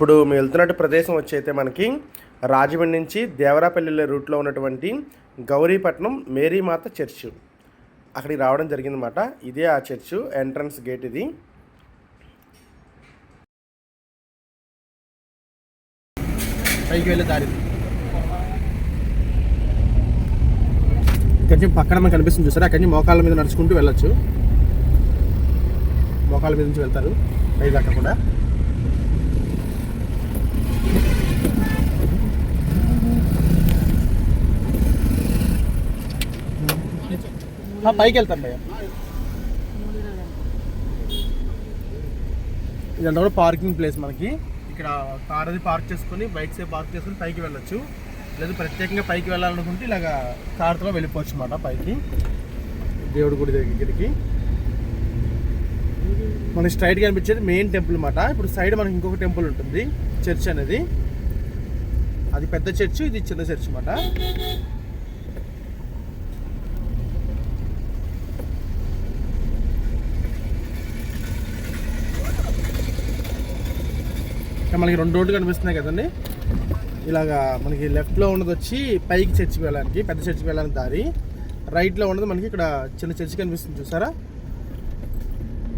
ఇప్పుడు మేము వెళ్తున్నట్టు ప్రదేశం వచ్చి అయితే మనకి రాజమండ్రి నుంచి దేవరాపల్లి రూట్లో ఉన్నటువంటి గౌరీపట్నం మేరీమాత చర్చ్. అక్కడికి రావడం జరిగిందన్నమాట. ఇదే ఆ చర్చ్ ఎంట్రన్స్ గేట్ ఇది. పైకి వెళ్ళే దారి. ఇక్కడి నుంచి పక్కన మనకు కనిపిస్తుంది చూసారా? అక్కడి నుంచి మోకాళ్ళ మీద నడుచుకుంటూ వెళ్ళొచ్చు. మోకాళ్ళ మీద నుంచి వెళ్తారు. పై దాకా కూడా. పైకి వెళ్తాను భయ్య. ఇదంతా కూడా పార్కింగ్ ప్లేస్ మనకి. ఇక్కడ కార్ అది పార్క్ చేసుకొని బైక్స్ ఏ పార్క్ చేసుకొని పైకి వెళ్ళొచ్చు. లేదు ప్రత్యేకంగా పైకి వెళ్ళాలనుకుంటే ఇలాగా కార్తో వెళ్ళిపోవచ్చు అన్నమాట పైకి. దేవుడి గుడి దగ్గరికి మనకి స్ట్రైట్గా అనిపించేది మెయిన్ టెంపుల్ అన్నమాట. ఇప్పుడు సైడ్ మనకి ఇంకొక టెంపుల్ ఉంటుంది చర్చ్ అనేది. అది పెద్ద చర్చ్ ఇది చిన్న చర్చ్ అన్నమాట. మనకి రెండు రోడ్లు కనిపిస్తున్నాయి కదండి. ఇలాగా మనకి లెఫ్ట్లో ఉన్నది వచ్చి పైకి చర్చికి వెళ్ళడానికి పెద్ద చర్చికి వెళ్ళడానికి దారి. రైట్లో ఉన్నది మనకి ఇక్కడ చిన్న చర్చి కనిపిస్తుంది చూసారా?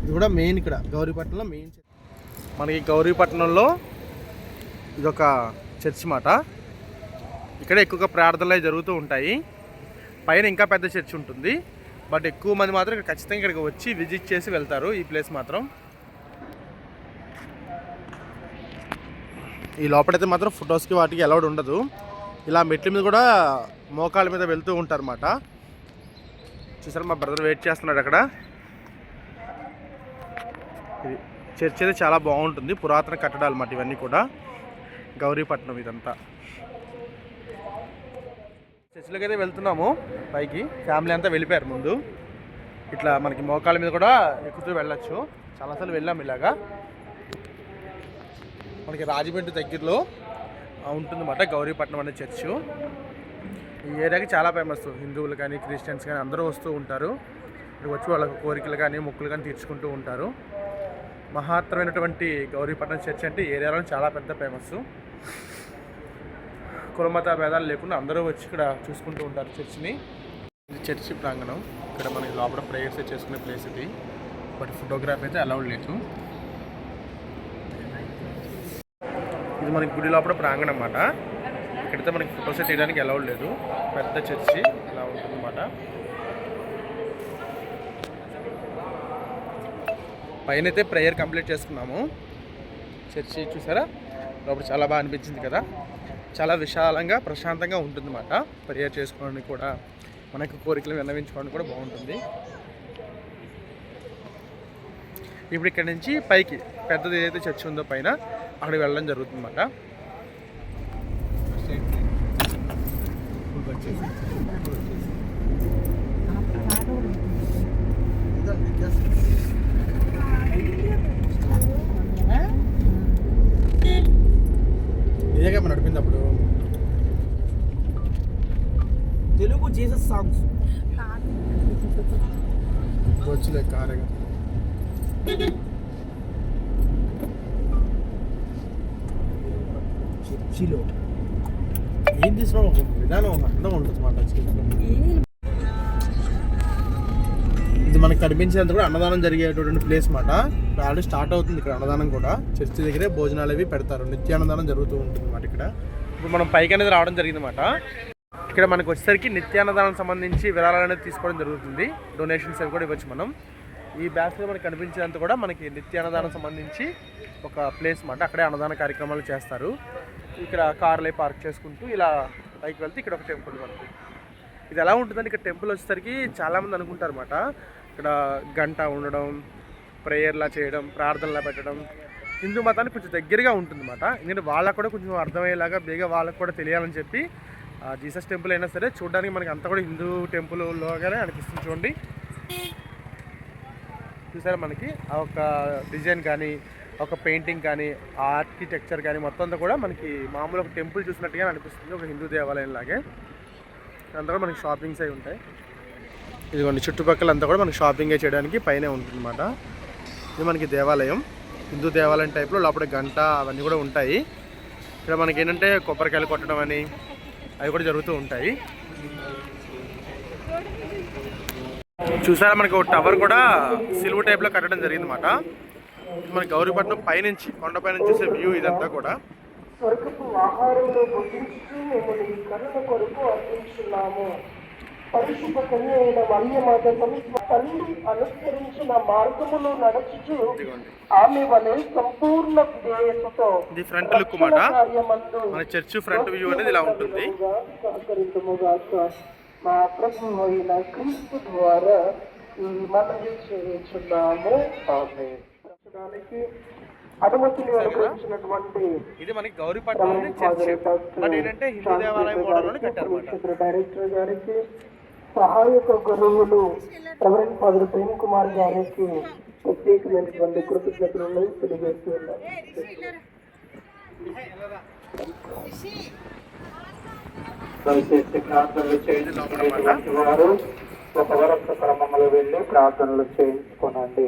ఇది కూడా మెయిన్ ఇక్కడ గౌరీపట్నంలో మెయిన్ మనకి గౌరీపట్నంలో ఇదొక చర్చ్ మాట. ఇక్కడ ఎక్కువగా ప్రార్థనలు జరుగుతూ ఉంటాయి. పైన ఇంకా పెద్ద చర్చి ఉంటుంది. బట్ ఎక్కువ మంది మాత్రం ఇక్కడ ఖచ్చితంగా ఇక్కడికి వచ్చి విజిట్ చేసి వెళ్తారు ఈ ప్లేస్ మాత్రం. ఈ లోపలైతే మాత్రం ఫొటోస్కి వాటికి అలౌడ్ ఉండదు. ఇలా మెట్ల మీద కూడా మోకాల మీద వెళ్తూ ఉంటారు అన్నమాట చూసారా మా బ్రదర్ వెయిట్ చేస్తున్నాడు అక్కడ. ఇది చర్చ్ అయితే చాలా బాగుంటుంది. పురాతన కట్టడాలు అన్నమాట ఇవన్నీ కూడా. గౌరీపట్నం ఇదంతా. చర్చిలోకి అయితే వెళ్తున్నాము. పైకి ఫ్యామిలీ అంతా వెళ్ళిపోయారు ముందు. ఇట్లా మనకి మోకాల మీద కూడా ఎక్కుతూ వెళ్ళొచ్చు. చాలాసార్లు వెళ్ళాము ఇలాగా. మనకి రాజమండ్రి దగ్గరలో ఉంటుందన్నమాట గౌరీపట్నం అనే చర్చ్. ఈ ఏరియాకి చాలా ఫేమస్ హిందువులు కానీ క్రిస్టియన్స్ కానీ అందరూ వస్తూ ఉంటారు. ఇక్కడికి వచ్చి వాళ్ళ కోరికలు కానీ మొక్కులు కానీ తీర్చుకుంటూ ఉంటారు. మహత్తరమైనటువంటి గౌరీపట్నం చర్చ్ అంటే ఏరియాలో చాలా పెద్ద ఫేమస్ కులమత భేదాలు లేకుండా అందరూ వచ్చి ఇక్కడ చూసుకుంటూ ఉంటారు చర్చిని. ఇది చర్చి ప్రాంగణం. ఇక్కడ మనకి లోపల ప్రేయర్స్ చేసుకునే ప్లేస్ ఇది. బట్ ఫోటోగ్రఫీ అయితే అలౌడ్ లేదు. ఇది మనకి గుడి లోపల ప్రాంగణం అనమాట ఇక్కడైతే మనకి ఫొటోస్ తీయడానికి అలౌడ్ లేదు. పెద్ద చర్చి ఇలా ఉంటుందన్నమాట. పైన అయితే ప్రేయర్ కంప్లీట్ చేసుకున్నాము. చర్చి చూసారా? లోపల చాలా బాగా అనిపించింది కదా. చాలా విశాలంగా ప్రశాంతంగా ఉంటుందన్నమాట. ప్రేయర్ చేసుకోవడానికి కూడా మనకు కోరికలు విన్నవించుకోవడానికి కూడా బాగుంటుంది. ఇప్పుడు ఇక్కడ నుంచి పైకి పెద్దది ఏదైతే చర్చి ఉందో పైన అక్కడికి వెళ్ళడం జరుగుతుందన్నమాట. ఇదేగా మనం నడిపింది అప్పుడు తెలుగు జీసస్ సాంగ్స్. వచ్చలే కారగా. చిలో ఏం తీసుకున్నాం ఒక విధానం ఒక అందం ఉంటుంది మాట ఇది మనకు కనిపించేంత కూడా అన్నదానం జరిగేటటువంటి ప్లేస్ మాట. ఆల్రెడీ స్టార్ట్ అవుతుంది ఇక్కడ అన్నదానం కూడా. చర్చి దగ్గరే భోజనాలు అవి పెడతారు. నిత్య అన్నదానం జరుగుతూ ఉంటుంది మాట ఇక్కడ. ఇప్పుడు మనం పైకి అనేది రావడం జరిగిందన్నమాట. ఇక్కడ మనకు వచ్చేసరికి నిత్యాన్నదానం సంబంధించి విరాళాలు అనేది తీసుకోవడం జరుగుతుంది. డొనేషన్స్ అవి కూడా ఇవ్వచ్చు మనం. ఈ బ్యాగ్లో మనకి కనిపించేంత కూడా మనకి నిత్య అన్నదానం సంబంధించి ఒక ప్లేస్ మాట. అక్కడే అన్నదాన కార్యక్రమాలు చేస్తారు. ఇక్కడ కార్లే పార్క్ చేసుకుంటూ ఇలా పైకి వెళ్తే ఇక్కడ ఒక టెంపుల్ మనకి. ఇది ఎలా ఉంటుందంటే ఇక్కడ టెంపుల్ వచ్చేసరికి చాలామంది అనుకుంటారు అనమాట ఇక్కడ గంట ఉండడం ప్రేయర్లా చేయడం ప్రార్థనలా పెట్టడం. హిందూ మతానికి కొంచెం దగ్గరగా ఉంటుందన్నమాట. ఎందుకంటే వాళ్ళకు కూడా కొంచెం అర్థమయ్యేలాగా బేగా వాళ్ళకు కూడా తెలియాలని చెప్పి ఆ జీసస్ టెంపుల్ అయినా సరే చూడడానికి మనకి అంతా కూడా హిందూ టెంపుల్లోగానే అనిపిస్తుంది చూడండి. చూసారా మనకి? ఆ ఒక డిజైన్ కానీ ఒక పెయింటింగ్ కానీ ఆర్కిటెక్చర్ కానీ మొత్తం అంతా కూడా మనకి మామూలు ఒక టెంపుల్ చూసినట్టుగా అనిపిస్తుంది. ఒక హిందూ దేవాలయం లాగే. అంతా కూడా మనకి షాపింగ్స్ అయి ఉంటాయి. ఇదిగోండి చుట్టుపక్కల అంతా కూడా మనకి షాపింగ్ చేయడానికి పైనే ఉంటుందన్నమాట. ఇది మనకి దేవాలయం. హిందూ దేవాలయం టైప్లో లోపల గంట అవన్నీ కూడా ఉంటాయి. ఇక్కడ మనకి ఏంటంటే కొబ్బరికాయలు కొట్టడం అని అవి కూడా జరుగుతూ ఉంటాయి. చూసారా మనకి ఒక టవర్ కూడా సిల్వర్ టైప్లో కట్టడం జరిగింది అనమాట మన గౌరీపట్నం పైనుంచి కొండపై నుంచి చూసే వ్యూ ఇదంతా కూడా. స్వర్గపు ఆహారంలో భుజించి మేము నీ కరుణ కొరకు అర్పించున్నాము. పరిశుద్ధ కన్య అయిన మర్యమాత తల్లి అనుసరించిన మార్గములో నడుచుచు ఇదిగోండి. ఆమె వలె సంపూర్ణ విధేయతతో ఇది ఫ్రంట్ లుక్ మాట. మన చర్చ్ ఫ్రంట్ వ్యూ అనేది ఇలా ఉంటుంది. మా ప్రభు అయిన క్రీస్తు ద్వారా ఈ మనవి చేయించున్నాము. ఆమె ఇది మనకి గౌరీపట్నంలోని చర్చ్. బట్ ఏంటంటే హిందూ దేవాలయం మోడల్లోనే కట్టారు డైరెక్టర్ గారికి సహాయక గురువులు రెవరెండ్ ఫాదర్ ప్రేమ్ కుమార్ గారికి ప్రత్యేకమైనటువంటి కృతజ్ఞతలను తెలియజేస్తున్నాం దయచేసి ప్రార్థనలు చేయించుకునేటువంటి వారు ఒక వరస క్రమంలో వెళ్ళి ప్రార్థనలు చేయించుకోనండి.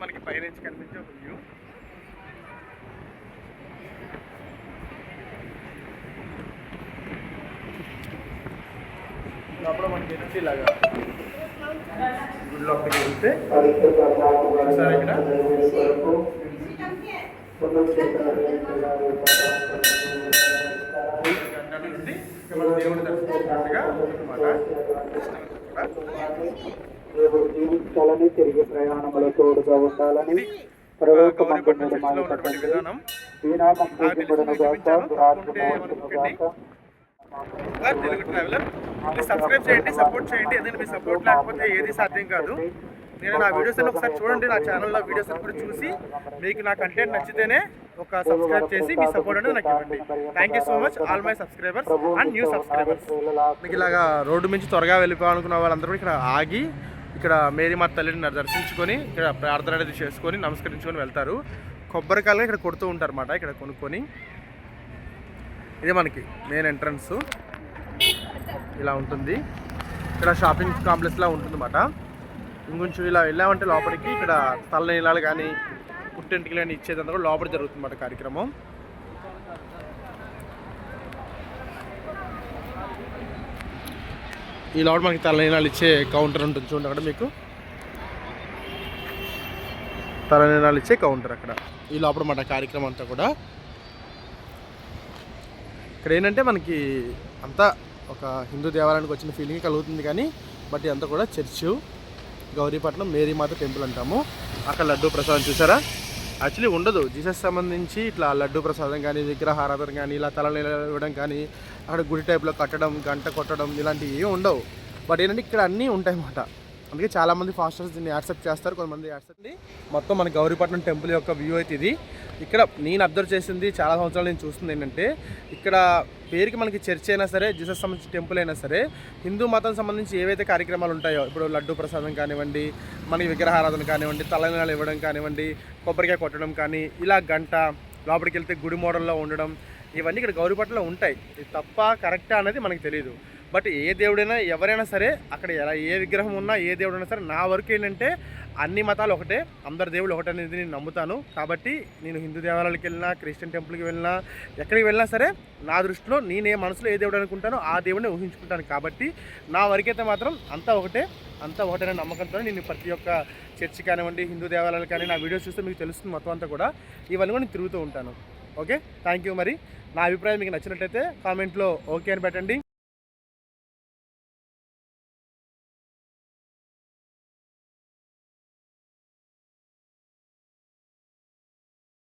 మనకి పైనుంచి కనిపించే ఒక వ్యూ లోపల మనకి ఏంటంటే ఇలాగా గుడి లోపలికి వెళ్తే సరే ఇక్కడ? గంట నుండి దేవుడి ఉంటుందన్నమాట దేవుడు జీవించాలని తిరిగి ప్రయాణములో తోడుగా ఉండాలని తెలుగు ట్రావెలర్ ప్లీజ్ సబ్స్క్రైబ్ చేయండి సపోర్ట్ చేయండి. ఎందుకంటే మీ సపోర్ట్ లేకపోతే ఏది సాధ్యం కాదు. నేను నా వీడియోస్ అన్ని ఒకసారి చూడండి నా ఛానల్లో వీడియోస్ అన్ని కూడా చూసి మీకు నా కంటెంట్ నచ్చితేనే ఒక సబ్స్క్రైబ్ చేసి మీ సపోర్ట్ అనేది నాకు ఇవ్వండి. Thank you so much all my subscribers and new subscribers మీకు ఇలాగా రోడ్డు నుంచి త్వరగా వెళ్ళిపోవాలనుకున్న వాళ్ళందరూ కూడా ఇక్కడ ఆగి ఇక్కడ మేరీ మా తల్లిని దర్శించుకొని ఇక్కడ ప్రార్థన అనేది చేసుకొని నమస్కరించుకొని వెళ్తారు. కొబ్బరికాయలు ఇక్కడ కొడుతూ ఉంటారు అన్నమాట ఇక్కడ కొనుక్కొని. ఇది మనకి మెయిన్ ఎంట్రన్స్ ఇలా ఉంటుంది. ఇక్కడ షాపింగ్ కాంప్లెక్స్లా ఉంటుంది అన్నమాట ఇంకొంచెం ఇలా వెళ్ళామంటే లోపలికి ఇక్కడ తల్ల నీళ్ళాలు కానీ పుట్టింటికి కానీ ఇచ్చేదంతా కూడా లోపల జరుగుతుంది అన్నమాట కార్యక్రమం. ఈ లోపల మనకి తల ఇచ్చే కౌంటర్ ఉంటుంది చూడండి అక్కడ మీకు. తల ఇచ్చే కౌంటర్ అక్కడ. ఈ లోపల మన కార్యక్రమం అంతా కూడా. ఇక్కడ ఏంటంటే మనకి అంతా ఒక హిందూ దేవాలయానికి వచ్చిన ఫీలింగ్ కలుగుతుంది కానీ బట్ ఇదంతా కూడా చర్చు. గౌరీపట్నం మేరీమాత టెంపుల్ అంటాము. అక్కడ లడ్డూ ప్రసాదం చూసారా? యాక్చువల్లీ ఉండదు. జీసస్ సంబంధించి ఇట్లా లడ్డు ప్రసాదం కానీ విగ్రహారాధన కానీ ఇలా తల ఇవ్వడం కానీ అక్కడ గుడి టైప్లో కట్టడం గంట కొట్టడం ఇలాంటివి ఏమి ఉండవు. బట్ ఏంటంటే ఇక్కడ అన్నీ ఉంటాయి అన్నమాట అందుకే చాలామంది ఫాస్టర్స్ దీన్ని యాక్సెప్ట్ చేస్తారు కొంతమంది యాక్సెప్ట్ మొత్తం మన గౌరీపట్నం టెంపుల్ యొక్క వ్యూ అయితే ఇది. ఇక్కడ నేను అబ్జర్వ్ చేసింది చాలా సంవత్సరాలు నేను చూస్తుంది ఏంటంటే ఇక్కడ పేరుకి మనకి చర్చ్ అయినా సరే జీసస్ సంబంధించి టెంపుల్ అయినా సరే హిందూ మతం సంబంధించి ఏవైతే కార్యక్రమాలు ఉంటాయో ఇప్పుడు లడ్డు ప్రసాదం కానివ్వండి మనకి విగ్రహారాధన కానివ్వండి తలనాలు ఇవ్వడం కానివ్వండి కొబ్బరికాయ కొట్టడం కానీ ఇలా గంట లోపలికి వెళ్తే గుడి మోడల్లో ఉండడం ఇవన్నీ ఇక్కడ గౌరీపట్నంలో ఉంటాయి. ఇది తప్ప కరెక్టా అనేది మనకు తెలియదు బట్ ఏ దేవుడైనా ఎవరైనా సరే అక్కడ ఎలా ఏ విగ్రహం ఉన్నా ఏ దేవుడైనా సరే నా వరకు ఏంటంటే అన్ని మతాలు ఒకటే అందరి దేవుడు ఒకటే అనేది నేను నమ్ముతాను. కాబట్టి నేను హిందూ దేవాలయాలకు వెళ్ళినా క్రిస్టియన్ టెంపుల్కి వెళ్ళినా ఎక్కడికి వెళ్ళినా సరే నా దృష్టిలో నేనే మనసులో ఏ దేవుడు అనుకుంటానో ఆ దేవుడిని ఊహించుకుంటాను. కాబట్టి నా వరకైతే మాత్రం అంతా ఒకటే అంతా ఒకటైన నమ్మకంతో నేను ప్రతి ఒక్క చర్చి కానివ్వండి హిందూ దేవాలయాలు కానీ నా వీడియోస్ చూస్తే మీకు తెలుస్తుంది మొత్తం అంతా కూడా. ఇవన్నీ కూడా నేను తిరుగుతూ ఉంటాను. ఓకే? థ్యాంక్ యూ మరి. నా అభిప్రాయం మీకు నచ్చినట్లయితే కామెంట్లో ఓకే అని పెట్టండి.